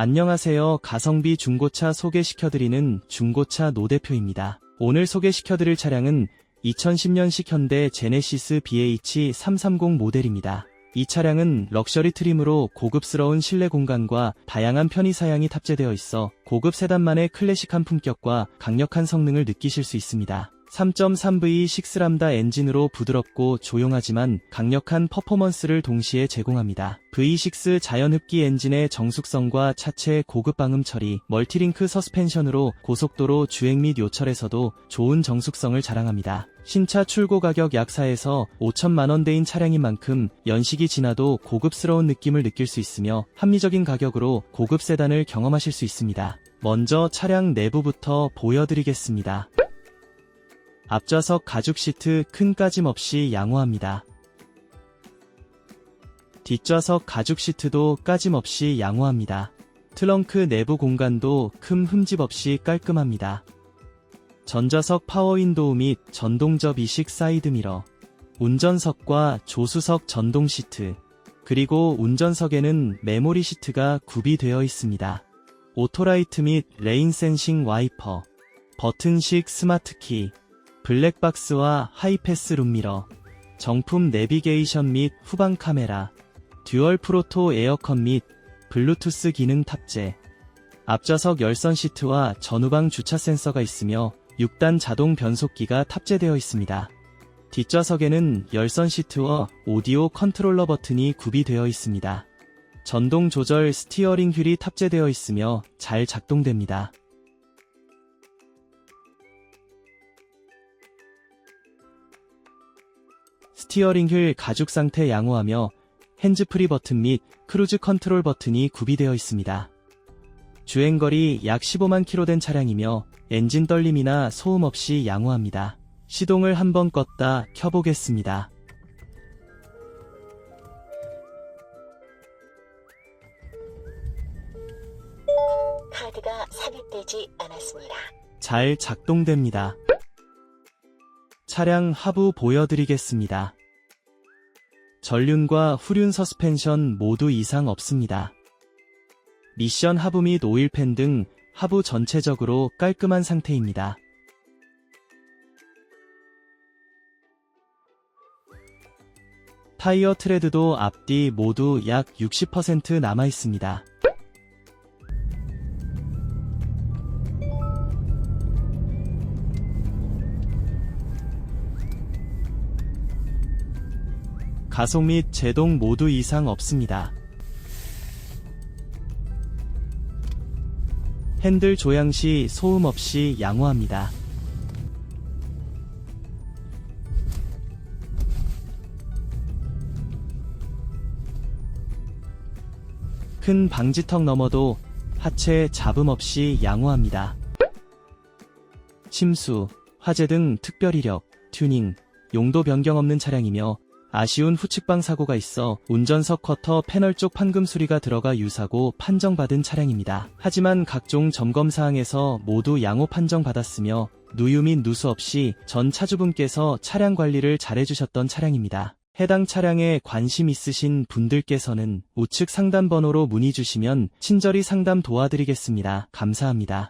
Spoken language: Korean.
안녕하세요. 가성비 중고차 소개시켜드리는 중고차 노 대표입니다. 오늘 소개시켜드릴 차량은 2010년식 현대 제네시스 BH330 모델입니다. 이 차량은 럭셔리 트림으로 고급스러운 실내 공간과 다양한 편의 사양이 탑재되어 있어 고급 세단만의 클래식한 품격과 강력한 성능을 느끼실 수 있습니다. 3.3V 6람다 엔진으로 부드럽고 조용하지만 강력한 퍼포먼스를 동시에 제공합니다. V6 자연흡기 엔진의 정숙성과 차체 고급 방음 처리, 멀티링크 서스펜션으로 고속도로 주행 및 요철에서도 좋은 정숙성을 자랑합니다. 신차 출고 가격 약 4에서 5천만 원대인 차량인 만큼 연식이 지나도 고급스러운 느낌을 느낄 수 있으며 합리적인 가격으로 고급 세단을 경험하실 수 있습니다. 먼저 차량 내부부터 보여드리겠습니다. 앞좌석 가죽 시트 큰 까짐 없이 양호합니다. 뒷좌석 가죽 시트도 까짐 없이 양호합니다. 트렁크 내부 공간도 큰 흠집 없이 깔끔합니다. 전좌석 파워윈도우 및 전동접 이식 사이드미러, 운전석과 조수석 전동 시트, 그리고 운전석에는 메모리 시트가 구비되어 있습니다. 오토라이트 및 레인 센싱 와이퍼, 버튼식 스마트키, 블랙박스와 하이패스 룸미러, 정품 내비게이션 및 후방 카메라, 듀얼 프로토 에어컨 및 블루투스 기능 탑재, 앞좌석 열선 시트와 전후방 주차 센서가 있으며 6단 자동 변속기가 탑재되어 있습니다. 뒷좌석에는 열선 시트와 오디오 컨트롤러 버튼이 구비되어 있습니다. 전동 조절 스티어링 휠이 탑재되어 있으며 잘 작동됩니다. 스티어링 휠 가죽 상태 양호하며 핸즈프리 버튼 및 크루즈 컨트롤 버튼이 구비되어 있습니다. 주행거리 약 15만 킬로 된 차량이며 엔진 떨림이나 소음 없이 양호합니다. 시동을 한번 껐다 켜보겠습니다. 카드가 삽입되지 않았습니다. 잘 작동됩니다. 차량 하부 보여드리겠습니다. 전륜과 후륜 서스펜션 모두 이상 없습니다. 미션 하부 및 오일팬 등 하부 전체적으로 깔끔한 상태입니다. 타이어 트레드도 앞뒤 모두 약 60% 남아 있습니다. 가속 및 제동 모두 이상 없습니다. 핸들 조향 시 소음 없이 양호합니다. 큰 방지턱 너머도 하체 잡음 없이 양호합니다. 침수, 화재 등 특별 이력, 튜닝, 용도 변경 없는 차량이며 아쉬운 후측방 사고가 있어 운전석 쿼터 패널 쪽 판금 수리가 들어가 유사고 판정받은 차량입니다. 하지만 각종 점검 사항에서 모두 양호 판정받았으며 누유 및 누수 없이 전 차주분께서 차량 관리를 잘해주셨던 차량입니다. 해당 차량에 관심 있으신 분들께서는 우측 상담 번호로 문의 주시면 친절히 상담 도와드리겠습니다. 감사합니다.